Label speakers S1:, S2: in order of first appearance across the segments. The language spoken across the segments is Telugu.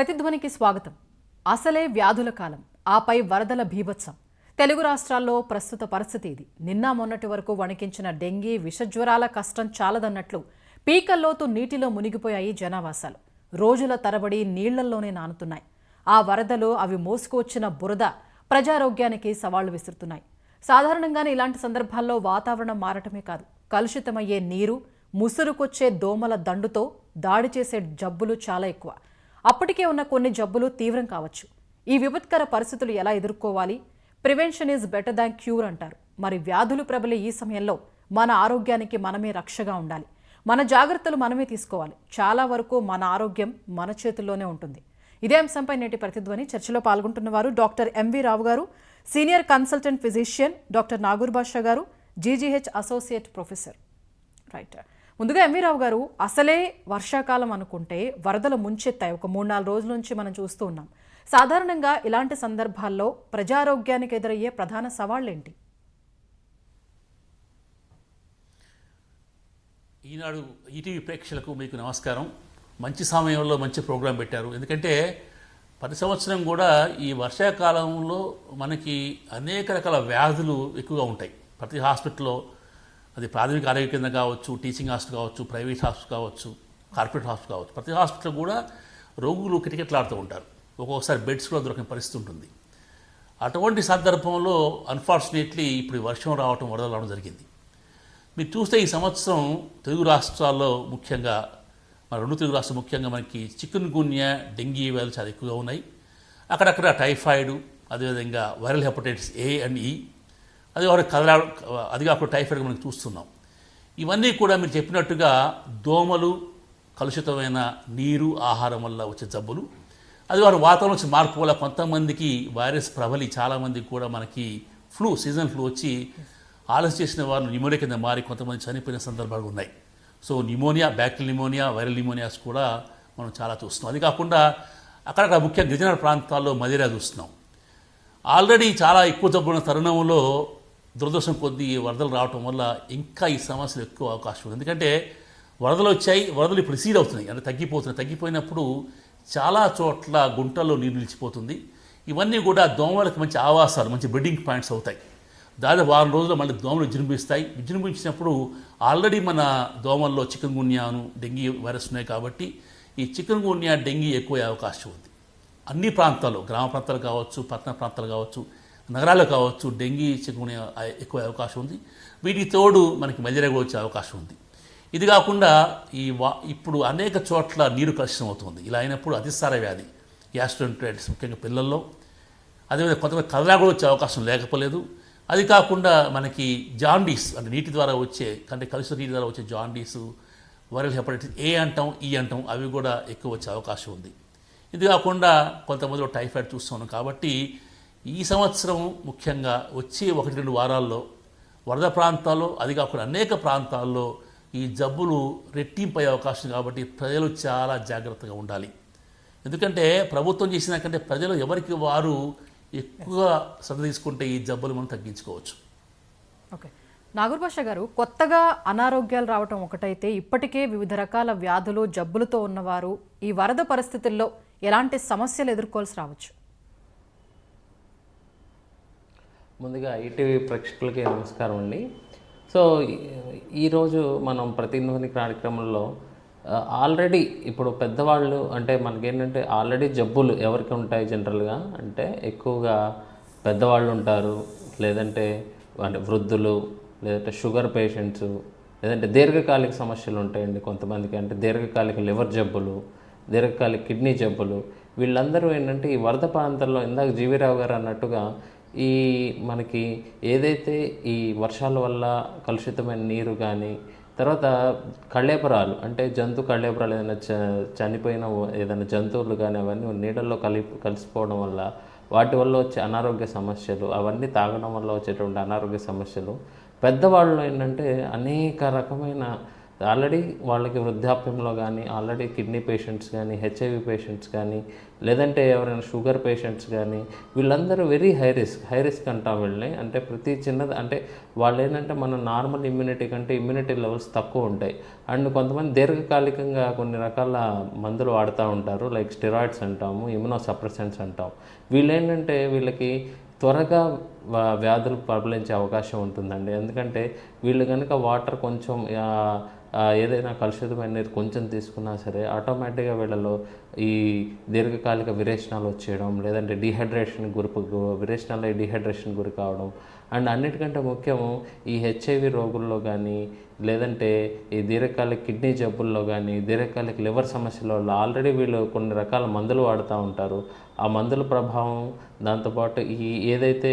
S1: ప్రతిధ్వనికి స్వాగతం. అసలే వ్యాధుల కాలం. ఆపై వరదల భీభత్సం. తెలుగు రాష్ట్రాల్లో ప్రస్తుత పరిస్థితి ఇది. నిన్న మొన్నటి వరకు వణికించిన డెంగీ విషజ్వరాల కష్టం చాలదన్నట్లు పీకల్లోతు నీటిలో మునిగిపోయాయి జనావాసాలు. రోజుల తరబడి నీళ్ళల్లోనే నానుతున్నాయి. ఆ వరదలు అవి మోసుకొచ్చిన బురద ప్రజారోగ్యానికి సవాళ్ళు విసురుతున్నాయి. సాధారణంగానే ఇలాంటి సందర్భాల్లో వాతావరణం మారటమే కాదు. కలుషితమయ్యే నీరు ముసురుకొచ్చే దోమల దండుతో దాడి చేసే జబ్బులు చాలా ఎక్కువ. అప్పటికే ఉన్న కొన్ని జబ్బులు తీవ్రం కావచ్చు. ఈ విపత్కర పరిస్థితులు ఎలా ఎదుర్కోవాలి? Prevention is better than cure అంటారు. మరి వ్యాధులు ప్రబలే ఈ సమయంలో మన ఆరోగ్యానికి మనమే రక్షగా ఉండాలి. మన జాగ్రత్తలు మనమే తీసుకోవాలి. చాలా వరకు మన ఆరోగ్యం మన చేతుల్లోనే ఉంటుంది. ఇదే అంశంపై నేటి ప్రతిధ్వని చర్చలో పాల్గొంటున్న వారు డాక్టర్ ఎంవి రావు గారు senior consultant physician doctor Nagoor Basha గారు జీజీహెచ్ అసోసియేట్ ప్రొఫెసర్. రైట్ ముందుగా ఎంవీ రావు గారు అసలే వర్షాకాలం అనుకుంటే వరదలు ముంచెత్తాయి. ఒక మూడు నాలుగు రోజుల నుంచి మనం చూస్తూ ఉన్నాం. సాధారణంగా ఇలాంటి సందర్భాల్లో ప్రజారోగ్యానికి ఎదురయ్యే ప్రధాన సవాళ్ళేంటి?
S2: ఈనాడు ఈటీవీ ప్రేక్షకులకు మీకు నమస్కారం. మంచి సమయంలో మంచి ప్రోగ్రాం పెట్టారు. ఎందుకంటే ప్రతి సంవత్సరం కూడా ఈ వర్షాకాలంలో మనకి అనేక రకాల వ్యాధులు ఎక్కువగా ఉంటాయి. ప్రతి హాస్పిటల్లో అది ప్రాథమిక ఆరోగ్య కేంద్రం కావచ్చు టీచింగ్ హాస్పిటల్ కావచ్చు ప్రైవేట్ హాస్పిటల్ కావచ్చు కార్పొరేట్ హాస్పిటల్ కావచ్చు. ప్రతి హాస్పిటల్ కూడా రోగులు కిటకిటలాడుతూ ఉంటారు. ఒక్కొక్కసారి బెడ్స్ కూడా దొరకని పరిస్థితి ఉంటుంది. అటువంటి సందర్భంలో అన్ఫార్చునేట్లీ ఇప్పుడు వర్షం రావటం వరదలు రావడం జరిగింది. మీరు చూస్తే ఈ సంవత్సరం తెలుగు రాష్ట్రాల్లో ముఖ్యంగా మన రెండు తెలుగు రాష్ట్రాలు ముఖ్యంగా మనకి చికెన్ గున్యా డెంగీ వ్యాధులు చాలా ఎక్కువగా ఉన్నాయి. అక్కడక్కడ టైఫాయిడ్ అదేవిధంగా వైరల్ హెపటైటిస్ ఏ అండ్ ఈ అది వారు కదలా అది కాకుండా టైఫాయిడ్ మనకి చూస్తున్నాం. ఇవన్నీ కూడా మీరు చెప్పినట్టుగా దోమలు కలుషితమైన నీరు ఆహారం వల్ల వచ్చే జబ్బులు. అది వారు వాతావరణం వచ్చే మార్పు వల్ల కొంతమందికి వైరస్ ప్రబలి చాలామందికి కూడా మనకి ఫ్లూ సీజన్ ఫ్లూ వచ్చి ఆలస్యం చేసిన వారు న్యూమోనియా కింద మారి కొంతమంది చనిపోయిన సందర్భాలు ఉన్నాయి. So pneumonia bacterial pneumonia viral pneumonias కూడా మనం చాలా చూస్తున్నాం. అది కాకుండా అక్కడక్కడ ముఖ్య గిరిజన ప్రాంతాల్లో మలేరియా చూస్తున్నాం. ఆల్రెడీ చాలా ఎక్కువ జబ్బున్న తరుణంలో దురదృష్టం కొద్దీ వరదలు రావటం వల్ల ఇంకా ఈ సమస్యలు ఎక్కువ అవకాశం ఉంది. ఎందుకంటే వరదలు వచ్చాయి వరదలు ఇప్పుడు సీడ్ అవుతున్నాయి. అంటే తగ్గిపోతున్నాయి. తగ్గిపోయినప్పుడు చాలా చోట్ల గుంటల్లో నీరు నిలిచిపోతుంది. ఇవన్నీ కూడా దోమలకు మంచి ఆవాసాలు మంచి బ్రిడ్డింగ్ పాయింట్స్ అవుతాయి. దాదాపు వారం రోజులు మళ్ళీ దోమలు విజృంభిస్తాయి. విజృంభించినప్పుడు ఆల్రెడీ మన దోమల్లో చికెన్ గున్యాను డెంగీ వైరస్ ఉన్నాయి కాబట్టి ఈ చికెన్ గున్యా డెంగీ ఎక్కువ అవకాశం ఉంది. అన్ని ప్రాంతాల్లో గ్రామ ప్రాంతాలు కావచ్చు పట్టణ ప్రాంతాలు కావచ్చు నగరాలు కావచ్చు డెంగీ చికెన్ ఎక్కువ అవకాశం ఉంది. వీటికి తోడు మనకి మలేరియా కూడా వచ్చే అవకాశం ఉంది. ఇది కాకుండా ఈ వా ఇప్పుడు అనేక చోట్ల నీరు కలుషితం అవుతుంది. ఇలా అయినప్పుడు అతిసార వ్యాధి గ్యాస్ట్రోంటైటిస్ ముఖ్యంగా పిల్లల్లో. అదేవిధంగా కొంతమంది కదలా కూడా వచ్చే అవకాశం లేకపోలేదు. అది కాకుండా మనకి జాండీస్ అంటే నీటి ద్వారా వచ్చే అంటే కలుషిత నీటి ద్వారా వచ్చే జాండీస్ వైరల్ హెపటైటిస్ ఏ అంటాం ఈ అంటాం అవి కూడా ఎక్కువ వచ్చే అవకాశం ఉంది. ఇది కాకుండా కొంతమందిలో టైఫాయిడ్ చూస్తున్నాం కాబట్టి ఈ సంవత్సరం ముఖ్యంగా వచ్చే ఒకటి రెండు వారాల్లో వరద ప్రాంతాల్లో అది కాకుండా అనేక ప్రాంతాల్లో ఈ జబ్బులు రెట్టింపయ్యే అవకాశం కాబట్టి ప్రజలు చాలా జాగ్రత్తగా ఉండాలి. ఎందుకంటే ప్రభుత్వం చేసిన కంటే ప్రజలు ఎవరికి వారు ఎక్కువ శ్రద్ధ తీసుకుంటే ఈ జబ్బులు మనం తగ్గించుకోవచ్చు.
S1: ఓకే. నాగూర్ గారు కొత్తగా అనారోగ్యాలు రావటం ఒకటైతే ఇప్పటికే వివిధ రకాల వ్యాధులు జబ్బులతో ఉన్నవారు ఈ వరద పరిస్థితుల్లో ఎలాంటి సమస్యలు ఎదుర్కోవాల్సి రావచ్చు?
S3: ముందుగా ఈటీవీ ప్రేక్షకులకి నమస్కారం అండి. సో ఈరోజు మనం ప్రతిధ్వని కార్యక్రమంలో ఆల్రెడీ ఇప్పుడు పెద్దవాళ్ళు అంటే మనకేంటంటే ఆల్రెడీ జబ్బులు ఎవరికి ఉంటాయి జనరల్గా? అంటే ఎక్కువగా పెద్దవాళ్ళు ఉంటారు లేదంటే అంటే వృద్ధులు లేదంటే షుగర్ పేషెంట్స్ లేదంటే దీర్ఘకాలిక సమస్యలు ఉంటాయండి కొంతమందికి. అంటే దీర్ఘకాలిక లివర్ జబ్బులు దీర్ఘకాలిక కిడ్నీ జబ్బులు. వీళ్ళందరూ ఏంటంటే ఈ వరద ప్రాంతాల్లో ఇందాక జీవీరావు గారు అన్నట్టుగా ఈ మనకి ఏదైతే ఈ వర్షాల వల్ల కలుషితమైన నీరు కానీ తర్వాత కళ్ళేపరాలు అంటే జంతు కళ్ళేపరాలు ఏదైనా చ చనిపోయిన ఏదైనా జంతువులు కానీ అవన్నీ నీళ్ళల్లో కలి కలిసిపోవడం వల్ల వాటి వల్ల వచ్చే అనారోగ్య సమస్యలు అవన్నీ తాగడం వల్ల వచ్చేటువంటి అనారోగ్య సమస్యలు. పెద్దవాళ్ళు ఏంటంటే అనేక రకమైన ఆల్రెడీ వాళ్ళకి వృద్ధాప్యంలో కానీ ఆల్రెడీ కిడ్నీ పేషెంట్స్ కానీ హెచ్ఐవి పేషెంట్స్ కానీ లేదంటే ఎవరైనా షుగర్ పేషెంట్స్ కానీ వీళ్ళందరూ very high risk high risk అంటాం వీళ్ళని. అంటే ప్రతి చిన్నది అంటే వాళ్ళు ఏంటంటే మన నార్మల్ ఇమ్యూనిటీ కంటే ఇమ్యూనిటీ లెవెల్స్ తక్కువ ఉంటాయి. అండ్ కొంతమంది దీర్ఘకాలికంగా కొన్ని రకాల మందులు వాడుతూ ఉంటారు లైక్ స్టెరాయిడ్స్ అంటాము ఇమ్యునో సప్రెసెంట్స్ అంటాం వీళ్ళు ఏంటంటే వీళ్ళకి త్వరగా వ్యాధులు ప్రబలించే అవకాశం ఉంటుందండి. ఎందుకంటే వీళ్ళు కనుక వాటర్ కొంచెం ఏదైనా కలుషితమైన నీరు కొంచెం తీసుకున్నా సరే ఆటోమేటిక్గా వీళ్ళలో ఈ దీర్ఘకాలిక విరేచనాలు వచ్చేయడం లేదంటే డిహైడ్రేషన్ గురి విరేచనాలు డిహైడ్రేషన్ గురి కావడం. అండ్ అన్నిటికంటే ముఖ్యము ఈ హెచ్ఐవి రోగుల్లో కానీ లేదంటే ఈ దీర్ఘకాలిక కిడ్నీ జబ్బుల్లో కానీ దీర్ఘకాలిక లివర్ సమస్యల వల్ల ఆల్రెడీ వీళ్ళు కొన్ని రకాల మందులు వాడుతూ ఉంటారు. ఆ మందుల ప్రభావం దాంతోపాటు ఈ ఏదైతే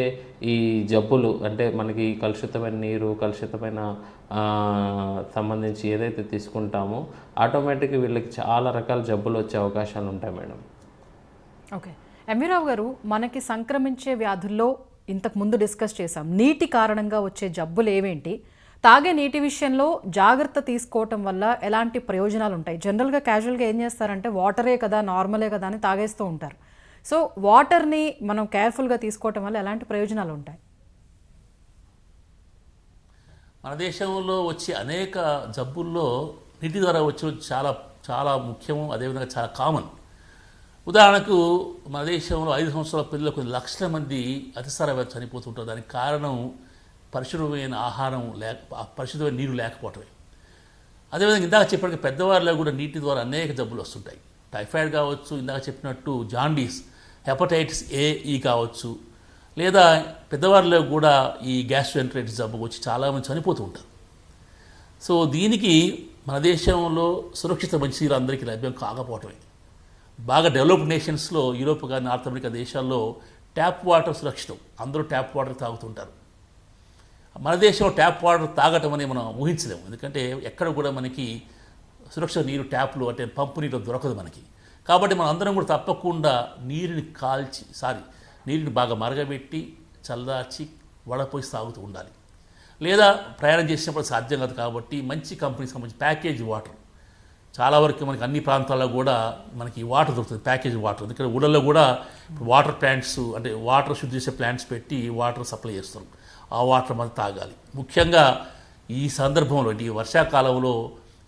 S3: ఈ జబ్బులు అంటే మనకి కలుషితమైన నీరు కలుషితమైన సంబంధించి ఏదైతే తీసుకుంటామో ఆటోమేటిక్గా వీళ్ళకి చాలా రకాల జబ్బులు వచ్చే అవకాశాలు ఉంటాయి మేడం.
S1: ఓకే. ఎంవీరావు గారు మనకి సంక్రమించే వ్యాధుల్లో ఇంతకు ముందు డిస్కస్ చేసాం నీటి కారణంగా వచ్చే జబ్బులు ఏవేంటి? తాగే నీటి విషయంలో జాగ్రత్త తీసుకోవటం వల్ల ఎలాంటి ప్రయోజనాలు ఉంటాయి? జనరల్గా క్యాజువల్గా ఏం చేస్తారంటే వాటరే కదా నార్మలే కదా అని తాగేస్తూ ఉంటారు. సో వాటర్ని మనం కేర్ఫుల్గా తీసుకోవటం వల్ల ఎలాంటి ప్రయోజనాలు ఉంటాయి?
S2: మన దేశంలో వచ్చే అనేక జబ్బుల్లో నీటి ద్వారా వచ్చిన చాలా చాలా ముఖ్యము అదేవిధంగా చాలా కామన్. ఉదాహరణకు మన దేశంలో ఐదు సంవత్సరాల పిల్లలు కొన్ని లక్షల మంది అతిసార చనిపోతుంటారు. దానికి కారణం పరిశుభ్రమైన ఆహారం లేక పరిశుభ్రమైన నీరు లేకపోవటమే. అదేవిధంగా ఇందాక చెప్పినట్టు పెద్దవారిలో కూడా నీటి ద్వారా అనేక జబ్బులు వస్తుంటాయి. టైఫాయిడ్ కావచ్చు ఇందాక చెప్పినట్టు జాండీస్ హెపటైటిస్ ఏ ఈ కావచ్చు. లేదా పెద్దవారిలో కూడా ఈ గ్యాస్ట్రోఎంట్రైటిస్ జబ్బు వచ్చి చాలామంది చనిపోతూ ఉంటారు. సో దీనికి మన దేశంలో సురక్షిత మంచినీరు అందరికీ లభ్యం కాకపోవటమే. బాగా డెవలప్డ్ నేషన్స్లో యూరోప్ కానీ నార్త్ అమెరికా దేశాల్లో ట్యాప్ వాటర్ సురక్షితం. అందరూ ట్యాప్ వాటర్ తాగుతుంటారు. మన దేశంలో ట్యాప్ వాటర్ తాగటం అని మనం ఊహించలేము. ఎందుకంటే ఎక్కడ కూడా మనకి సురక్షిత నీరు ట్యాప్లు అంటే పంపు నీరు దొరకదు మనకి. కాబట్టి మనం అందరం కూడా తప్పకుండా నీరుని కాల్చి సారీ నీరుని బాగా మరగబెట్టి చల్లార్చి వడపోయి తాగుతూ ఉండాలి. లేదా ప్రయాణం చేసినప్పుడు సాధ్యం కాదు కాబట్టి మంచి కంపెనీకి సంబంధించి ప్యాకేజ్ వాటర్. చాలా వరకు మనకి అన్ని ప్రాంతాల్లో కూడా మనకి వాటర్ దొరుకుతుంది ప్యాకేజ్ వాటర్. ఎందుకంటే ఊళ్ళల్లో కూడా వాటర్ ప్లాంట్స్ అంటే వాటర్ శుద్ధి చేసే ప్లాంట్స్ పెట్టి వాటర్ సప్లై చేస్తారు. ఆ వాటర్ మనం తాగాలి. ముఖ్యంగా ఈ సందర్భంలో ఈ వర్షాకాలంలో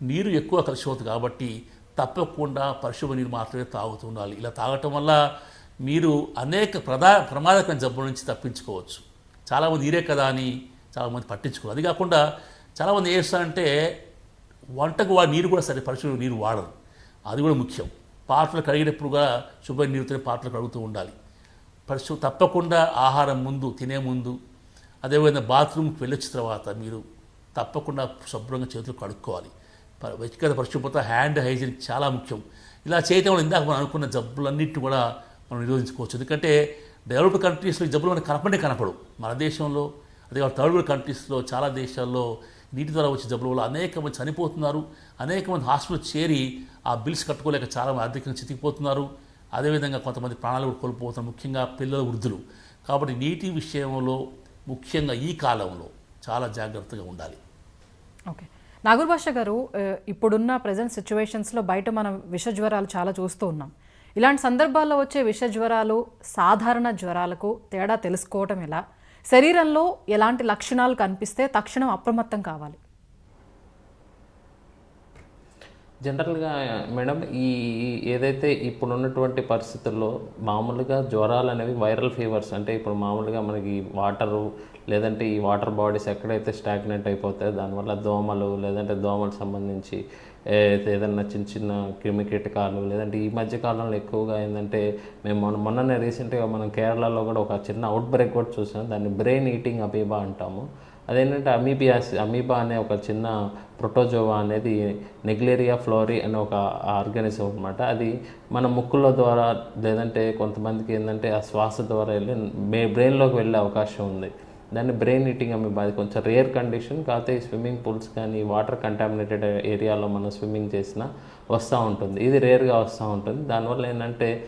S2: నీరు ఎక్కువ కలిసి అవుతుంది కాబట్టి తప్పకుండా పరిశుభ్ర నీరు మాత్రమే తాగుతూ ఉండాలి. ఇలా తాగటం వల్ల మీరు అనేక ప్రధా ప్రమాదకరమైన జబ్బుల నుంచి తప్పించుకోవచ్చు. చాలామంది నీరే కదా అని చాలామంది పట్టించుకోరు. అది కాకుండా చాలామంది ఏం చేస్తారంటే వంటకు వాడి నీరు కూడా సరే పరిశుభ్ర నీరు వాడరు. అది కూడా ముఖ్యం. పాత్రలు కడిగినప్పుడు కూడా శుభ్ర నీరుతోనే పాత్రలు కడుగుతూ ఉండాలి. పరిశు తప్పకుండా ఆహారం ముందు తినే ముందు అదేవిధంగా బాత్రూమ్కి వెళ్ళొచ్చిన తర్వాత మీరు తప్పకుండా శుభ్రంగా చేతులు కడుక్కోవాలి. వ్యక్తిగత పరిశుభ్రత హ్యాండ్ హైజీన్ చాలా ముఖ్యం. ఇలా చేయటం వల్ల ఇందాక మనం అనుకున్న జబ్బులన్నింటినీ కూడా మనం నిరోధించుకోవచ్చు. ఎందుకంటే డెవలప్డ్ కంట్రీస్లో ఈ జబ్బులు మనకు కనపడే కనపడవు. మన దేశంలో అదే థర్డ్ వరల్డ్ కంట్రీస్లో చాలా దేశాల్లో నీటి ద్వారా వచ్చే జబ్బుల వల్ల అనేక మంది చనిపోతున్నారు. అనేక మంది హాస్పిటల్ చేరి ఆ బిల్స్ కట్టుకోలేక చాలా మంది ఆర్థికంగా చితికిపోతున్నారు. అదేవిధంగా కొంతమంది ప్రాణాలు కూడా కోల్పోతున్నారు. ముఖ్యంగా పిల్లల వృద్ధులు. కాబట్టి నీటి విషయంలో ముఖ్యంగా ఈ కాలంలో చాలా జాగ్రత్తగా ఉండాలి.
S1: ఓకే. నాగూర్భాష గారు ఇప్పుడున్న ప్రజెంట్ సిచ్యువేషన్స్లో బయట మనం విష జ్వరాలు చాలా చూస్తూ ఉన్నాం. ఇలాంటి సందర్భాల్లో వచ్చే విష జ్వరాలు సాధారణ జ్వరాలకు తేడా తెలుసుకోవటం ఎలా? శరీరంలో ఎలాంటి లక్షణాలు కనిపిస్తే తక్షణం అప్రమత్తం కావాలి.
S3: జనరల్గా మేడం ఈ ఈ ఏదైతే ఇప్పుడు ఉన్నటువంటి పరిస్థితుల్లో మామూలుగా జ్వరాలు అనేవి వైరల్ ఫీవర్స్ అంటే ఇప్పుడు మామూలుగా మనకి వాటరు లేదంటే ఈ వాటర్ బాడీస్ ఎక్కడైతే స్టాగ్నెంట్ అయిపోతాయో దానివల్ల దోమలు లేదంటే దోమలు సంబంధించి ఏదైనా చిన్న చిన్న క్రిమి కీటకాలు లేదంటే ఈ మధ్య కాలంలో ఎక్కువగా ఏంటంటే మేము మొన్న మొన్ననే రీసెంట్గా మనం కేరళలో కూడా ఒక చిన్న అవుట్ బ్రేక్ కూడా చూసాం. దాన్ని బ్రెయిన్ ఈటింగ్ అబీబా అంటాము. అదేంటంటే అమీబియాస్ అమీబా అనే ఒక చిన్న ప్రోటోజోవా అనేది నెగ్లేరియా ఫ్లోరీ అనే ఒక ఆర్గానిజం అనమాట అది మన ముక్కుల ద్వారా లేదంటే కొంతమందికి ఏంటంటే ఆ శ్వాస ద్వారా వెళ్ళి మే బ్రెయిన్లోకి వెళ్ళే అవకాశం ఉంది. దాన్ని బ్రెయిన్ ఈటింగ్ అమీబా బాధ కొంచెం రేర్ కండిషన్ కాకపోతే ఈ స్విమ్మింగ్ పూల్స్ కానీ వాటర్ కంటామినేటెడ్ ఏరియాలో మనం స్విమ్మింగ్ చేసినా వస్తూ ఉంటుంది. ఇది రేర్గా వస్తూ ఉంటుంది. దానివల్ల ఏంటంటే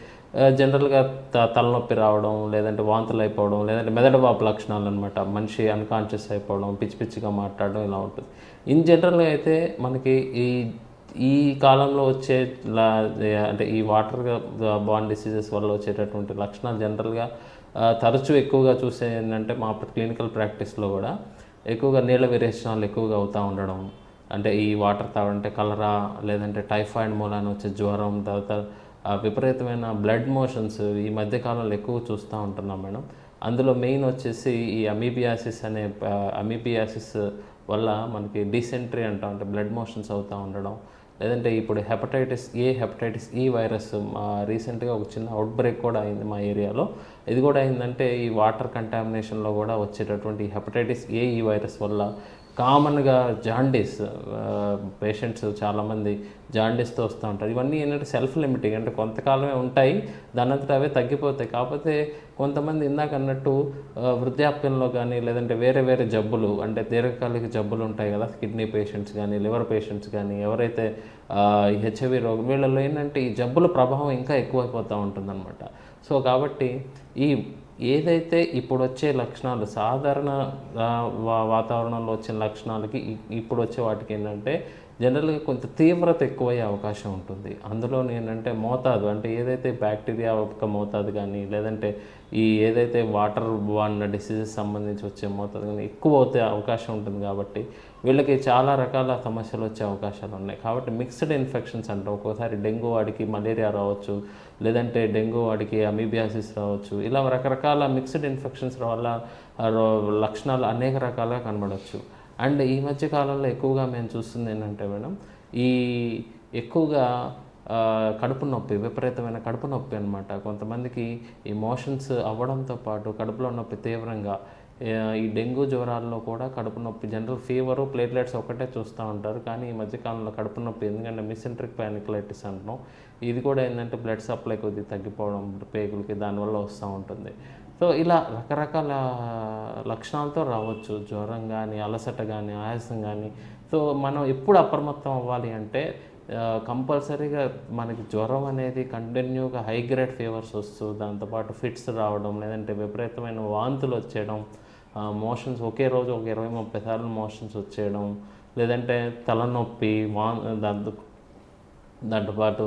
S3: జనరల్గా త తలనొప్పి రావడం లేదంటే వాంతులు అయిపోవడం లేదంటే మెదడువాపు లక్షణాలు అనమాట మనిషి అన్కాన్షియస్ అయిపోవడం పిచ్చి పిచ్చిగా మాట్లాడడం ఇలా ఉంటుంది. ఇన్ జనరల్గా అయితే మనకి ఈ ఈ కాలంలో వచ్చే లా- అంటే ఈ వాటర్ బాండ్ డిసీజెస్ వల్ల వచ్చేటటువంటి లక్షణాలు జనరల్గా తరచూ ఎక్కువగా చూసే ఏంటంటే మా క్లినికల్ ప్రాక్టీస్లో కూడా ఎక్కువగా నీళ్ళ విరేచనాలు ఎక్కువగా అవుతూ ఉండడం. అంటే ఈ వాటర్ తాగంటే కలరా లేదంటే టైఫాయిడ్ మూలాన వచ్చే జ్వరం తర్వాత విపరీతమైన బ్లడ్ మోషన్స్ ఈ మధ్య కాలంలో ఎక్కువ చూస్తూ ఉంటున్నాం మేడం. అందులో మెయిన్ వచ్చేసి ఈ అమీబియాసిస్ అనే అమీబియాసిస్ వల్ల మనకి డిసెంట్రీ అంటాం అంటే బ్లడ్ మోషన్స్ అవుతూ ఉండడం. లేదంటే ఇప్పుడు hepatitis A hepatitis E virus మా రీసెంట్గా ఒక చిన్న అవుట్ బ్రేక్ కూడా అయింది మా ఏరియాలో. ఇది కూడా అయిందంటే ఈ వాటర్ కంటామినేషన్లో కూడా వచ్చేటటువంటి హెపటైటిస్ ఏ ఈ వైరస్ వల్ల కామన్గా జాండీస్ పేషెంట్స్ చాలామంది జాండీస్తో వస్తూ ఉంటారు. ఇవన్నీ ఏంటంటే సెల్ఫ్ లిమిటింగ్ అంటే కొంతకాలమే ఉంటాయి దానంతట అవే తగ్గిపోతాయి. కాకపోతే కొంతమంది ఇందాక అన్నట్టు వృద్ధాప్యంలో కానీ లేదంటే వేరే వేరే జబ్బులు అంటే దీర్ఘకాలిక జబ్బులు ఉంటాయి కదా కిడ్నీ పేషెంట్స్ కానీ లివర్ పేషెంట్స్ కానీ ఎవరైతే హెచ్ఐవి రోగం వీళ్ళలో ఏంటంటే ఈ జబ్బుల ప్రభావం ఇంకా ఎక్కువైపోతూ ఉంటుందన్నమాట. సో కాబట్టి ఈ ఏదైతే ఇప్పుడు వచ్చే లక్షణాలు సాధారణ వా- వాతావరణంలో వచ్చిన లక్షణాలకి ఇప్పుడు వచ్చే వాటికి ఏంటంటే జనరల్గా కొంత తీవ్రత ఎక్కువయ్యే అవకాశం ఉంటుంది. అందులో ఏంటంటే మోతాదు అంటే ఏదైతే బ్యాక్టీరియా ఒక మోతాదు కానీ లేదంటే ఈ ఏదైతే వాటర్ బాండ్ డిసీజెస్ సంబంధించి వచ్చే మోతాదు కానీ ఎక్కువ అవుతే అవకాశం ఉంటుంది కాబట్టి వీళ్ళకి చాలా రకాల సమస్యలు వచ్చే అవకాశాలు ఉన్నాయి. కాబట్టి మిక్స్డ్ ఇన్ఫెక్షన్స్ అంటే ఒక్కోసారి డెంగ్యూ వాడికి మలేరియా రావచ్చు లేదంటే డెంగ్యూ వాడికి అమీబియాసిస్ రావచ్చు. ఇలా రకరకాల మిక్స్డ్ ఇన్ఫెక్షన్స్ వల్ల రో- లక్షణాలు అనేక రకాలుగా కనబడవచ్చు అండ్ ఈ మధ్య కాలంలో ఎక్కువగా మేము చూస్తుంది ఏంటంటే మేడం ఈ ఎక్కువగా కడుపు నొప్పి విపరీతమైన కడుపు నొప్పి అనమాట కొంతమందికి ఈ మోషన్స్ అవ్వడంతో పాటు కడుపులో నొప్పి తీవ్రంగా ఈ డెంగ్యూ జ్వరాల్లో కూడా కడుపు నొప్పి జనరల్ ఫీవరు ప్లేట్లెట్స్ ఒకటే చూస్తూ ఉంటారు. కానీ ఈ మధ్యకాలంలో కడుపు నొప్పి ఎందుకంటే మిసెంట్రిక్ ప్యానిక్లైటిస్ అంటున్నాం. ఇది కూడా ఏంటంటే బ్లడ్ సప్లై కొద్దిగా తగ్గిపోవడం పేగులకి దానివల్ల వస్తూ ఉంటుంది. సో ఇలా రకరకాల లక్షణాలతో రావచ్చు. జ్వరం కానీ అలసట కానీ ఆయాసం కానీ సో మనం ఎప్పుడు అప్రమత్తం అవ్వాలి అంటే కంపల్సరీగా మనకి జ్వరం అనేది కంటిన్యూగా హై గ్రేడ్ ఫీవర్స్ వస్తూ దాంతోపాటు ఫిట్స్ రావడం లేదంటే విపరీతమైన వాంతులు వచ్చేయడం మోషన్స్ ఒకే రోజు ఒక ఇరవై ముప్పై సార్లు మోషన్స్ వచ్చేయడం లేదంటే తలనొప్పి వా దాంతో దాంతోపాటు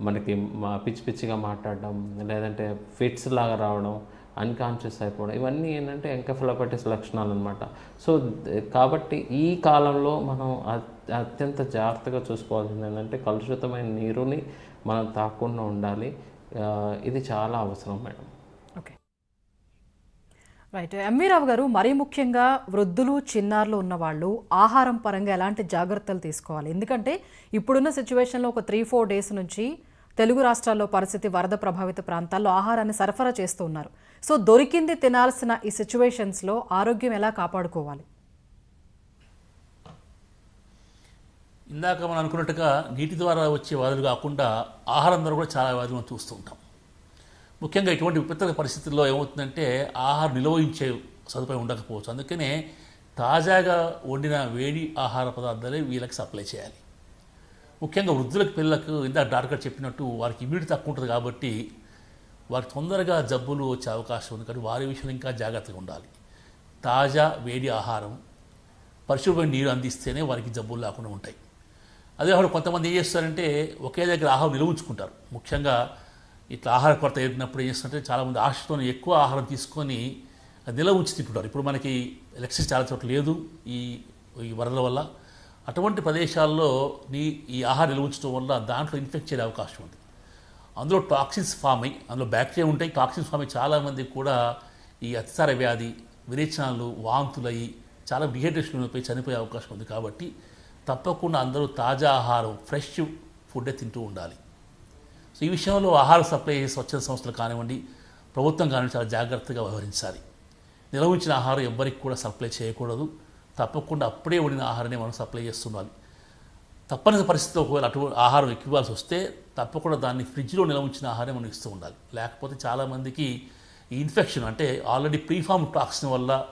S3: మనకి మా పిచ్చి పిచ్చిగా మాట్లాడడం లేదంటే ఫిట్స్ లాగా రావడం అన్కాన్షియస్ అయిపోవడం ఇవన్నీ ఏంటంటే ఎంకఫిలపటిస్ లక్షణాలు అనమాట సో కాబట్టి ఈ కాలంలో మనం అత్యంత జాగ్రత్తగా చూసుకోవాల్సింది ఏంటంటే కలుషితమైన నీరుని మనం తాకుండా ఉండాలి. ఇది చాలా అవసరం మేడం.
S1: రైట్ ఎంవి రావు గారు మరీ ముఖ్యంగా వృద్ధులు చిన్నారులు ఉన్నవాళ్ళు ఆహారం పరంగా ఎలాంటి జాగ్రత్తలు తీసుకోవాలి? ఎందుకంటే ఇప్పుడున్న సిచ్యువేషన్లో ఒక త్రీ ఫోర్ డేస్ నుంచి తెలుగు రాష్ట్రాల్లో పరిస్థితి వరద ప్రభావిత ప్రాంతాల్లో ఆహారాన్ని సరఫరా చేస్తూ ఉన్నారు. సో దొరికింది తినాల్సిన ఈ సిచ్యువేషన్స్లో ఆరోగ్యం ఎలా కాపాడుకోవాలి?
S2: ఇందాక మనం అనుకున్నట్టుగా నీటి ద్వారా వచ్చే వ్యాధులు కాకుండా ఆహారం ద్వారా కూడా చాలా వ్యాధులు మనం చూస్తూ ఉంటాం. ముఖ్యంగా ఇటువంటి విపత్తుల పరిస్థితుల్లో ఏమవుతుందంటే ఆహారం నిల్వహించే సదుపాయం ఉండకపోవచ్చు. అందుకనే తాజాగా వండిన వేడి ఆహార పదార్థాలే వీళ్ళకి సప్లై చేయాలి. ముఖ్యంగా వృద్ధులకు పిల్లలకు ఇందాక డాక్టర్ చెప్పినట్టు వారికి ఇమ్యూనిటీ తక్కువ ఉంటుంది కాబట్టి వారికి తొందరగా జబ్బులు వచ్చే అవకాశం ఉంది కాబట్టి వారి విషయంలో ఇంకా జాగ్రత్తగా ఉండాలి. తాజా వేడి ఆహారం పరిశుభ్రమైన నీరు అందిస్తేనే వారికి జబ్బులు లేకుండా ఉంటాయి. అదే కొంతమంది ఏం చేస్తారంటే ఒకే దగ్గర ఆహారం నిలువ ఉంచుకుంటారు. ముఖ్యంగా ఇట్లా ఆహార కొరత ఏర్పడినప్పుడు ఏం చేస్తుంటే చాలామంది ఆశతో ఎక్కువ ఆహారం తీసుకొని నిల్వ ఉంచి తింటుంటారు ఇప్పుడు మనకి ఎలక్ట్రిసిటీ చాలా చోట్ల లేదు ఈ ఈ వరదల వల్ల. అటువంటి ప్రదేశాల్లో నీ ఈ ఆహారం నిల్వ ఉంచడం వల్ల దాంట్లో ఇన్ఫెక్ట్ చేసే అవకాశం ఉంది. అందులో టాక్సిన్స్ ఫామ్ అయ్యి అందులో బ్యాక్టీరియా ఉంటాయి. టాక్సిన్స్ ఫామ్ అయ్యి చాలామంది కూడా ఈ అతిసార వ్యాధి విరేచనాలు వాంతులయ్యి చాలా డిహైడ్రేషన్ పోయి చనిపోయే అవకాశం ఉంది. కాబట్టి తప్పకుండా అందరూ తాజా ఆహారం ఫ్రెష్ ఫుడ్డే తింటూ ఉండాలి. సో ఈ విషయంలో ఆహార సప్లై చేసే స్వచ్ఛంద సంస్థలు కానివ్వండి ప్రభుత్వం కానివ్వండి చాలా జాగ్రత్తగా వ్యవహరించాలి. నిల్వ ఉంచిన ఆహారం ఎవ్వరికి కూడా సప్లై చేయకూడదు. తప్పకుండా అప్పుడే వండిన ఆహారాన్ని మనం సప్లై చేస్తుండాలి. తప్పని పరిస్థితిలో ఒకవేళ అటువంటి ఆహారం ఎక్కివ్వాల్సి వస్తే తప్పకుండా దాన్ని ఫ్రిడ్జ్లో నిల్వ ఉంచిన ఆహారం మనం ఇస్తూ ఉండాలి. లేకపోతే చాలామందికి ఈ ఇన్ఫెక్షన్ అంటే ఆల్రెడీ ప్రీఫామ్ టాక్సిన్ వల్ల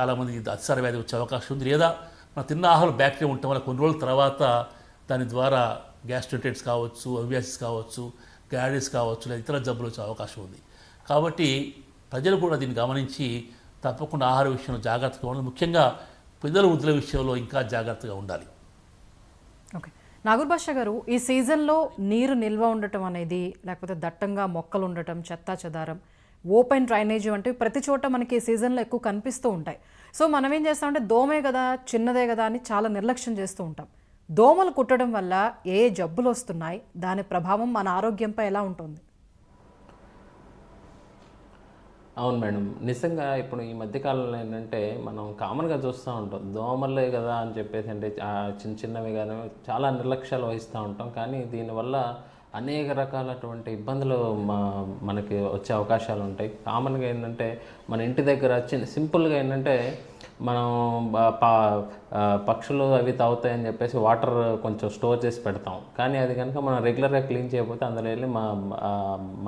S2: చాలామందికి అతిసార వ్యాధి వచ్చే అవకాశం ఉంది. లేదా మనం తిన్న ఆహారం బ్యాక్టీరియా ఉండటం వల్ల కొన్ని రోజుల తర్వాత దాని ద్వారా గ్యాస్ట్రోటైట్స్ కావచ్చు అవియాసిస్ కావచ్చు గ్యాడీస్ కావచ్చు లేదా ఇతర జబ్బులు వచ్చే అవకాశం ఉంది. కాబట్టి ప్రజలు కూడా దీన్ని గమనించి తప్పకుండా ఆహార విషయంలో జాగ్రత్తగా ఉండాలి. ముఖ్యంగా పిల్లల వృద్ధుల విషయంలో ఇంకా జాగ్రత్తగా ఉండాలి.
S1: ఓకే. నాగూర్ బాషా గారు ఈ సీజన్లో నీరు నిల్వ ఉండటం అనేది లేకపోతే దట్టంగా మొక్కలు ఉండటం చెత్తా చెదారం ఓపెన్ డ్రైనేజ్ వంటివి ప్రతి చోట మనకి ఈ సీజన్లో ఎక్కువ కనిపిస్తూ ఉంటాయి. సో మనం ఏం చేస్తామంటే దోమే కదా చిన్నదే కదా అని చాలా నిర్లక్ష్యం చేస్తూ ఉంటాం. దోమలు కుట్టడం వల్ల ఏ ఏ జబ్బులు వస్తున్నాయి దాని ప్రభావం మన ఆరోగ్యంపై ఎలా ఉంటుంది?
S3: అవును మేడం. నిజంగా ఇప్పుడు ఈ మధ్యకాలంలో ఏంటంటే మనం కామన్గా చూస్తూ ఉంటాం. దోమలే కదా అని చెప్పేసి అంటే చిన్న చిన్నవి కానీ చాలా నిర్లక్ష్యాలు వహిస్తూ ఉంటాం. కానీ దీనివల్ల అనేక రకాలటువంటి ఇబ్బందులు మా మనకి వచ్చే అవకాశాలు ఉంటాయి. కామన్గా ఏంటంటే మన ఇంటి దగ్గర చిన్న సింపుల్గా ఏంటంటే మనం పక్షులు అవి తాగుతాయని చెప్పేసి వాటర్ కొంచెం స్టోర్ చేసి పెడతాం. కానీ అది కనుక మనం రెగ్యులర్గా క్లీన్ చేయకపోతే అందులో వెళ్ళి మా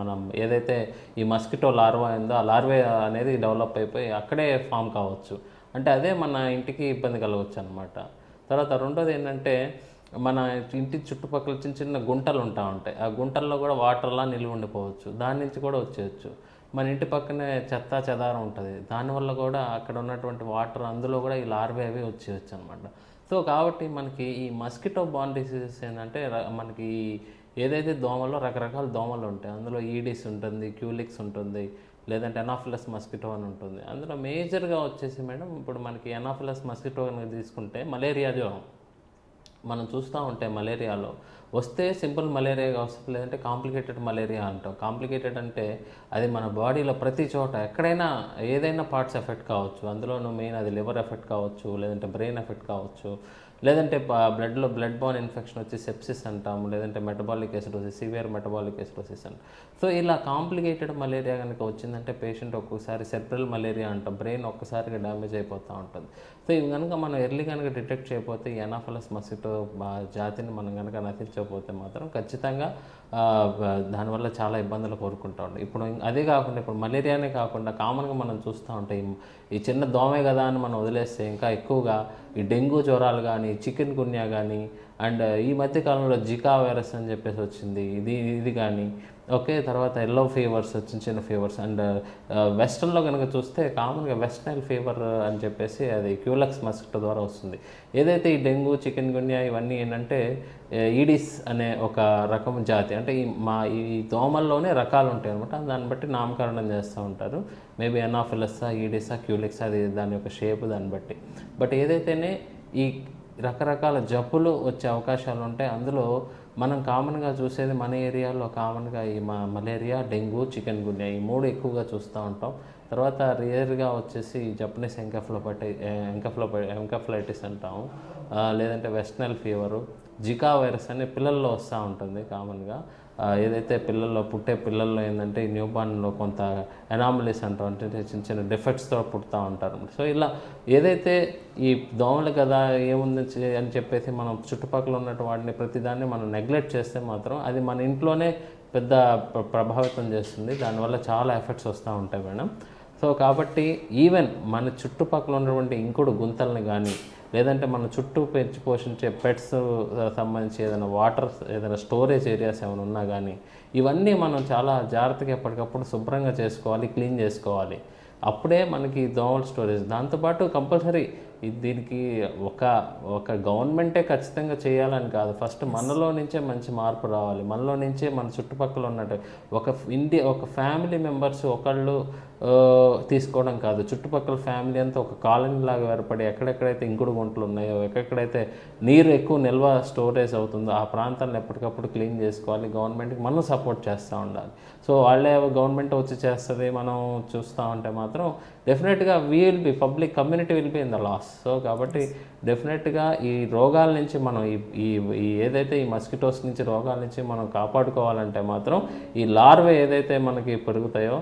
S3: మనం ఏదైతే ఈ మస్కిటో లార్వా ఉందో ఆ లార్వే అనేది డెవలప్ అయిపోయి అక్కడే ఫామ్ కావచ్చు. అంటే అదే మన ఇంటికి ఇబ్బంది కలగవచ్చు అనమాట తర్వాత రెండోది ఏంటంటే మన ఇంటి చుట్టుపక్కల చిన్న చిన్న గుంటలు ఉంటా ఉంటాయి. ఆ గుంటల్లో కూడా వాటర్లా నిల్వ ఉండిపోవచ్చు. దాని నుంచి కూడా వచ్చేయచ్చు. మన ఇంటి పక్కనే చెత్త చెదారం ఉంటుంది. దానివల్ల కూడా అక్కడ ఉన్నటువంటి వాటర్ అందులో కూడా ఈ లార్వే అవి వచ్చేయచ్చు అనమాట సో కాబట్టి మనకి ఈ మస్కిటో బాన్ డిసీజెస్ ఏంటంటే మనకి ఈ ఏదైతే దోమలో రకరకాల దోమలు ఉంటాయి అందులో ఈడిస్ ఉంటుంది క్యూలిక్స్ ఉంటుంది లేదంటే ఎనాఫిలస్ మస్కిటో అని ఉంటుంది. అందులో మేజర్గా వచ్చేసి మేడం ఇప్పుడు మనకి ఎనాఫిలస్ మస్కిటో కనుక తీసుకుంటే మలేరియా జ్వరం. మనం చూస్తూ ఉంటే మలేరియాలో వస్తే సింపుల్ మలేరియా వస్తుంది లేదంటే కాంప్లికేటెడ్ మలేరియా అంటాం. కాంప్లికేటెడ్ అంటే అది మన బాడీలో ప్రతి చోట ఎక్కడైనా ఏదైనా పార్ట్స్ ఎఫెక్ట్ కావచ్చు. అందులోనూ మెయిన్ అది లివర్ ఎఫెక్ట్ కావచ్చు లేదంటే బ్రెయిన్ ఎఫెక్ట్ కావచ్చు లేదంటే బ్లడ్లో బ్లడ్ బాన్ ఇన్ఫెక్షన్ వచ్చి సెప్సిస్ అంటాము లేదంటే metabolic acidosis severe metabolic acidosis అంట. సో ఇలా కాంప్లికేటెడ్ మలేరియా కనుక వచ్చిందంటే పేషెంట్ ఒక్కొక్కసారి సెప్రల్ మలేరియా అంటాం. బ్రెయిన్ ఒక్కసారిగా డ్యామేజ్ అయిపోతూ ఉంటుంది. సో ఇవి కనుక మనం ఎర్లీ కనుక డిటెక్ట్ చేయకపోతే ఎనాఫలస్ మసిటో జాతిని మనం కనుక నశించకపోతే మాత్రం ఖచ్చితంగా దానివల్ల చాలా ఇబ్బందులు కోరుకుంటా ఉంటాం. ఇప్పుడు ఇం- అదే కాకుండా ఇప్పుడు మలేరియానే కాకుండా కామన్గా మనం చూస్తూ ఉంటాం ఈ- ఈ చిన్న దోమే కదా అని మనం వదిలేస్తే ఇంకా ఎక్కువగా ఈ డెంగ్యూ జ్వరాలు కానీ చికెన్ గున్యా కానీ అండ్ ఈ మధ్య కాలంలో జికా వైరస్ అని చెప్పేసి వచ్చింది ఇది ఇది కానీ ఓకే తర్వాత ఎల్లో ఫీవర్స్ చిన్న చిన్న ఫీవర్స్ అండ్ వెస్ట్రన్లో కనుక చూస్తే కామన్గా వెస్ట్ నైల్ ఫీవర్ అని చెప్పేసి అది క్యూలక్స్ మస్కిటో ద్వారా వస్తుంది. ఏదైతే ఈ డెంగ్యూ చికెన్ గున్యా ఇవన్నీ ఏంటంటే ఈడిస్ అనే ఒక రకం జాతి అంటే ఈ మా ఈ దోమల్లోనే రకాలు ఉంటాయి అనమాట దాన్ని బట్టి నామకరణం చేస్తూ ఉంటారు. మేబీ ఎనాఫిలస్సా ఈడిసా క్యూలిక్స్ అది దాని యొక్క షేప్ దాన్ని బట్టి. బట్ ఏదైతేనే ఈ రకరకాల జబ్బులు వచ్చే అవకాశాలు ఉంటాయి. అందులో మనం కామన్గా చూసేది మన ఏరియాలో కామన్గా ఈ మా మలేరియా డెంగ్యూ చికెన్ గున్యా ఈ మూడు ఎక్కువగా చూస్తూ ఉంటాం. తర్వాత రియర్గా వచ్చేసి జపనీస్ ఎంకఫ్లోపటి ఎంకఫ్లో ఎంకఫ్లైటిస్ అంటాము. లేదంటే వెస్టనల్ ఫీవరు జికా వైరస్ అనే పిల్లల్లో వస్తూ ఉంటుంది కామన్గా. ఏదైతే పిల్లల్లో పుట్టే పిల్లల్లో ఏంటంటే ఈ న్యూ బార్న్లో కొంత ఎనామలీస్ అంటాం అంటే చిన్న చిన్న డిఫెక్ట్స్తో పుడతా ఉంటారు. సో ఇలా ఏదైతే ఈ దోమలు కదా ఏముంది అని చెప్పేసి మనం చుట్టుపక్కల ఉన్నటువంటి వాటిని ప్రతిదాన్ని మనం నెగ్లెక్ట్ చేస్తే మాత్రం అది మన ఇంట్లోనే పెద్ద ప్రభావితం చేస్తుంది. దానివల్ల చాలా ఎఫెక్ట్స్ వస్తూ ఉంటాయి మేడం. సో కాబట్టి ఈవెన్ మన చుట్టుపక్కల ఉన్నటువంటి ఇంకుడు గుంతల్ని కానీ లేదంటే మన చుట్టూ పెంచి పోషించే పెట్స్ సంబంధించి ఏదైనా వాటర్ ఏదైనా స్టోరేజ్ ఏరియాస్ ఏమైనా ఉన్నా కానీ ఇవన్నీ మనం చాలా జాగ్రత్తగా ఎప్పటికప్పుడు శుభ్రంగా చేసుకోవాలి క్లీన్ చేసుకోవాలి. అప్పుడే మనకి దోమల స్టోరేజ్. దాంతోపాటు కంపల్సరీ ఇది దీనికి ఒక ఒక గవర్నమెంటే ఖచ్చితంగా చేయాలని కాదు. ఫస్ట్ మనలో నుంచే మంచి మార్పు రావాలి. మనలో నుంచే మన చుట్టుపక్కల ఉన్నట్టు ఒక ఇండియా ఒక ఫ్యామిలీ మెంబర్స్ ఒకళ్ళు తీసుకోవడం కాదు. చుట్టుపక్కల ఫ్యామిలీ అంతా ఒక కాలనీ లాగా ఏర్పడి ఎక్కడెక్కడైతే ఇంకుడు గుంటలు ఉన్నాయో ఎక్కడెక్కడైతే నీరు ఎక్కువ నిల్వ స్టోరేజ్ అవుతుందో ఆ ప్రాంతాలను ఎప్పటికప్పుడు క్లీన్ చేసుకోవాలి. గవర్నమెంట్కి మనం సపోర్ట్ చేస్తూ ఉండాలి. సో వాళ్ళే గవర్నమెంట్ వచ్చి చేస్తుంది మనం చూస్తూ ఉంటే మాత్రం డెఫినెట్గా will be public community will be in the loss so కాబట్టి డెఫినెట్గా ఈ రోగాల నుంచి మనం ఈ ఈ ఈ ఏదైతే ఈ మస్కిటోస్ నుంచి రోగాల నుంచి మనం కాపాడుకోవాలంటే మాత్రం ఈ లార్వే ఏదైతే మనకి పెరుగుతాయో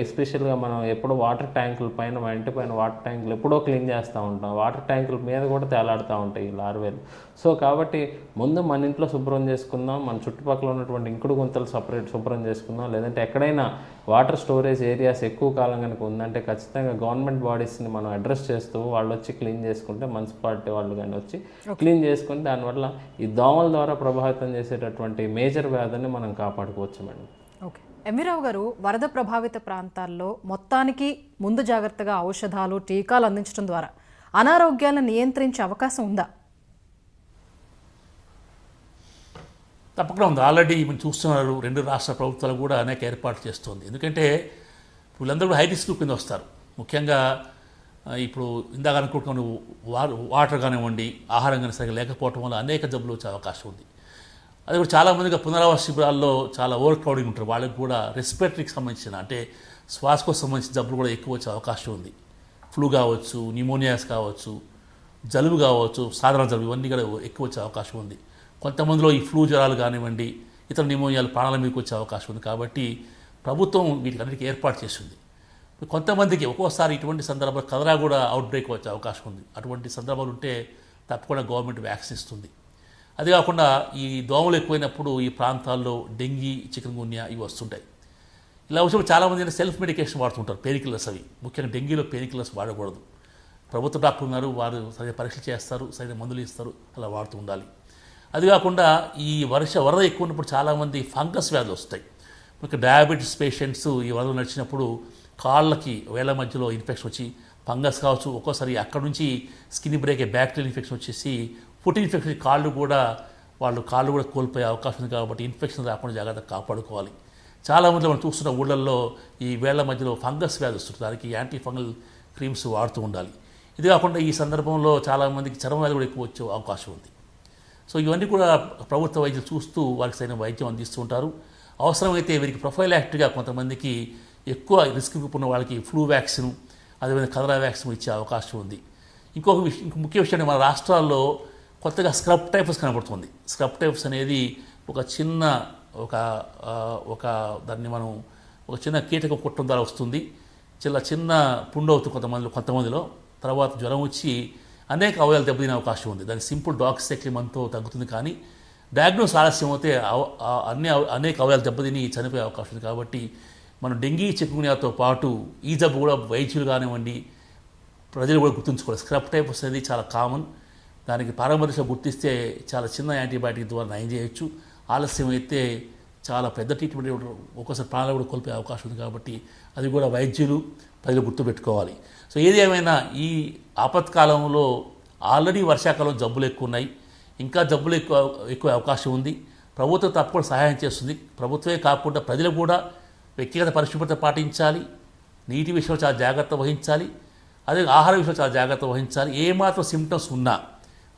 S3: ఎస్పెషల్గా మనం ఎప్పుడు వాటర్ ట్యాంకుల పైన మా ఇంటి పైన వాటర్ ట్యాంకులు ఎప్పుడో క్లీన్ చేస్తూ ఉంటాం. వాటర్ ట్యాంకుల మీద కూడా తేలాడుతూ ఉంటాయి ఈ లార్వేలు. సో కాబట్టి ముందు మన ఇంట్లో శుభ్రం చేసుకుందాం. మన చుట్టుపక్కల ఉన్నటువంటి ఇంకుడు గుంతలు సపరేట్ శుభ్రం చేసుకుందాం. లేదంటే ఎక్కడైనా వాటర్ స్టోరేజ్ ఏరియాస్ ఎక్కువ కాలం కనుక ఉందంటే ఖచ్చితంగా గవర్నమెంట్ బాడీస్ని మనం అడ్రస్ చేస్తూ వాళ్ళు వచ్చి క్లీన్ చేసుకుంటే మున్సిపాలిటీ వాళ్ళు కానీ వచ్చి క్లీన్ చేసుకుని దానివల్ల ఈ దోమల ద్వారా ప్రభావితం చేసేటటువంటి మేజర్ వ్యాధుల్ని మనం కాపాడుకోవచ్చు మేడం.
S1: ఓకే ఎంవీరావు గారు వరద ప్రభావిత ప్రాంతాల్లో మొత్తానికి ముందు జాగ్రత్తగా ఔషధాలు టీకాలు అందించడం ద్వారా అనారోగ్యాలను నియంత్రించే అవకాశం ఉందా?
S2: తప్పకుండా ఉంది. ఆల్రెడీ మనం చూస్తున్నారు రెండు రాష్ట్ర ప్రభుత్వాలు కూడా అనేక ఏర్పాట్లు చేస్తుంది. ఎందుకంటే వీళ్ళందరూ హై రిస్క్ కింద వస్తారు. ముఖ్యంగా ఇప్పుడు ఇందాక అనుకుంటున్నాను వాటర్ కానివ్వండి ఆహారం కానీ సరిగ్గా లేకపోవటం వల్ల అనేక జబ్బులు వచ్చే అవకాశం ఉంది. అది కూడా చాలామందిగా పునరావాస శిబిరాల్లో చాలా ఓవర్ క్రౌడింగ్ ఉంటారు వాళ్ళకి కూడా రెస్పిరేటరీకి సంబంధించిన అంటే శ్వాసకు సంబంధించిన జబ్బులు కూడా ఎక్కువ వచ్చే అవకాశం ఉంది. ఫ్లూ కావచ్చు న్యూమోనియాస్ కావచ్చు జలుబు కావచ్చు సాధారణ జలుబు ఇవన్నీ కూడా ఎక్కువ వచ్చే అవకాశం ఉంది. కొంతమందిలో ఈ ఫ్లూ జ్వరాలు కానివ్వండి ఇతర న్యూమోనియాలు ప్రాణాల మీదకి వచ్చే అవకాశం ఉంది. కాబట్టి ప్రభుత్వం వీటికన్నిటికీ ఏర్పాటు చేసింది. కొంతమందికి ఒక్కోసారి ఇటువంటి సందర్భాలు కదరా కూడా అవుట్ బ్రేక్ వచ్చే అవకాశం ఉంది. అటువంటి సందర్భాలు ఉంటే తప్పకుండా గవర్నమెంట్ వ్యాక్సిన్ ఇస్తుంది. అది కాకుండా ఈ దోమలు ఎక్కువైనప్పుడు ఈ ప్రాంతాల్లో డెంగీ చికెన్ గున్యా ఇవి వస్తుంటాయి. ఇలా వచ్చినప్పుడు చాలామంది సెల్ఫ్ మెడికేషన్ వాడుతుంటారు పెయిన్కిల్లర్స్ అవి. ముఖ్యంగా డెంగీలో పెయిన్కిల్లర్స్ వాడకూడదు. ప్రభుత్వ డాక్టర్ ఉన్నారు వారు సరైన పరీక్షలు చేస్తారు సరైన మందులు ఇస్తారు అలా వాడుతూ ఉండాలి. అది కాకుండా ఈ వర్ష వరద ఎక్కువ ఉన్నప్పుడు చాలామంది ఫంగస్ వ్యాధులు వస్తాయి. ముఖ్య డయాబెటీస్ పేషెంట్స్ ఈ వరద నడిచినప్పుడు కాళ్ళకి వేళ్ళ మధ్యలో ఇన్ఫెక్షన్ వచ్చి ఫంగస్ కావచ్చు ఒక్కోసారి అక్కడ నుంచి స్కిన్ బ్రేక్ బ్యాక్టీరియల్ ఇన్ఫెక్షన్ వచ్చేసి ఫుట్ ఇన్ఫెక్షన్ కాళ్ళు కూడా వాళ్ళు కాళ్ళు కూడా కోల్పోయే అవకాశం ఉంది కాబట్టి ఇన్ఫెక్షన్ రాకుండా జాగ్రత్తగా కాపాడుకోవాలి. చాలామంది మనం చూస్తున్న ఊళ్ళల్లో ఈ వేళ్ళ మధ్యలో ఫంగస్ వ్యాధి వస్తుంది. దానికి యాంటీ ఫంగల్ క్రీమ్స్ వాడుతూ ఉండాలి. ఇది కాకుండా ఈ సందర్భంలో చాలామందికి చర్మ వ్యాధి కూడా ఎక్కువ వచ్చే అవకాశం ఉంది. సో ఇవన్నీ కూడా ప్రభుత్వ వైద్యులు చూస్తూ వారికి సరైన వైద్యం అందిస్తూ ఉంటారు. అవసరమైతే వీరికి ప్రొఫైల్ యాక్ట్గా కొంతమందికి ఎక్కువ రిస్క్ గ్రూప్ ఉన్న వాళ్ళకి ఫ్లూ వ్యాక్సిన్ అదేవిధంగా కలరా వ్యాక్సిన్ ఇచ్చే అవకాశం ఉంది. ఇంకొక విషయం ఇంకొక ముఖ్య విషయం మన రాష్ట్రాల్లో కొత్తగా స్క్రబ్ టైప్స్ కనబడుతుంది. స్క్రబ్ టైప్స్ అనేది ఒక చిన్న ఒక ఒక దాన్ని మనం ఒక చిన్న కీటకం కుట్టడం ద్వారా వస్తుంది. చాలా చిన్న పుండు అవుతుంది కొంతమందిలో కొంతమందిలో. తర్వాత జ్వరం వచ్చి అనేక అవయాలు దెబ్బతినే అవకాశం ఉంది. దాని సింపుల్ డాక్సిసెక్లీ మనతో తగ్గుతుంది కానీ డయాగ్నోస్ ఆలస్యం అయితే అన్ని అనేక అవయాలు దెబ్బతిని చనిపోయే అవకాశం ఉంది. కాబట్టి మనం డెంగీ చిక్కునియాతో పాటు ఈ జబ్బు కూడా వైద్యులు కానివ్వండి ప్రజలు కూడా గుర్తుంచుకోవాలి. స్క్రబ్ టైప్ అనేది చాలా కామన్. దానికి పారంపర్య గుర్తిస్తే చాలా చిన్న యాంటీబయాటిక్ ద్వారా నయం చేయొచ్చు. ఆలస్యం అయితే చాలా పెద్ద ట్రీట్మెంట్ ఇవ్వడం, ఒక్కోసారి ప్రాణాలు కూడా కోల్పోయే అవకాశం ఉంది కాబట్టి అది కూడా వైద్యులు ప్రజలు గుర్తుపెట్టుకోవాలి. సో ఏది ఏమైనా ఈ ఆపత్కాలంలో ఆల్రెడీ వర్షాకాలం జబ్బులు ఎక్కువ ఉన్నాయి. ఇంకా జబ్బులు ఎక్కువ ఎక్కువ అవకాశం ఉంది. ప్రభుత్వం తప్పకుండా సహాయం చేస్తుంది. ప్రభుత్వమే కాకుండా ప్రజలు కూడా వ్యక్తిగత పరిశుభ్రత పాటించాలి. నీటి విషయంలో చాలా జాగ్రత్త వహించాలి. అదే ఆహార విషయంలో చాలా జాగ్రత్త వహించాలి. ఏమాత్రం సిమ్టమ్స్ ఉన్నా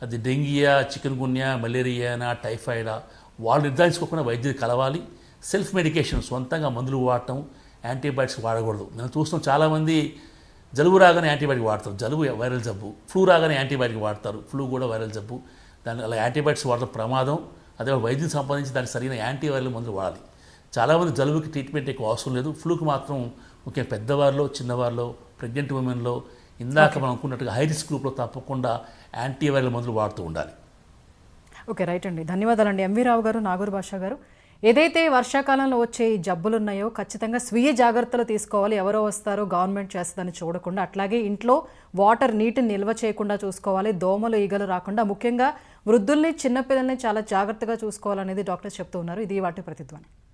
S2: అది డెంగియా చికెన్ గున్యా మలేరియానా టైఫాయిడా వాళ్ళు నిర్ధారించుకోకుండా వైద్యులు కలవాలి. సెల్ఫ్ మెడికేషన్ సొంతంగా మందులు వాడటం యాంటీబయాటిక్స్ వాడకూడదు. నేను చూస్తున్నాం చాలామంది జలుబు రాగానే యాంటీబయాటిక్ వాడతారు. జలుబు వైరల్ జబ్బు ఫ్లూ రాగానే యాంటీబయాటిక్ వాడతారు. ఫ్లూ కూడా వైరల్ జబ్బు. దాని అలా యాంటీబయాటిక్స్ వాడటం ప్రమాదం. అదే వైద్యం సంపాదించి దానికి సరైన యాంటీవైరల్ మందులు వాడాలి. చాలామంది జలుబుకి ట్రీట్మెంట్ ఎక్కువ అవసరం లేదు. ఫ్లూకి మాత్రం ముఖ్యంగా పెద్దవారిలో చిన్నవారిలో ప్రెగ్నెంట్ ఉమెన్లో ఇందాక మనం అనుకున్నట్టుగా హై రిస్క్ గ్రూప్లో తప్పకుండా యాంటీ వైరల్ మందులు వాడుతూ ఉండాలి.
S1: ఓకే రైట్ అండి. ధన్యవాదాలండి. ఎంవి రావు గారు నాగూర్ భాషా గారు. ఏదైతే వర్షాకాలంలో వచ్చే ఈ జబ్బులు ఉన్నాయో ఖచ్చితంగా స్వీయ జాగ్రత్తలు తీసుకోవాలి. ఎవరో వస్తారో గవర్నమెంట్ చేస్తుందని చూడకుండా అట్లాగే ఇంట్లో వాటర్ నీటిని నిల్వ చేయకుండా చూసుకోవాలి. దోమలు ఈగలు రాకుండా ముఖ్యంగా వృద్ధుల్ని చిన్నపిల్లల్ని చాలా జాగ్రత్తగా చూసుకోవాలనేది డాక్టర్ చెప్తూ ఉన్నారు. ఇది వాటి ప్రతిధ్వని.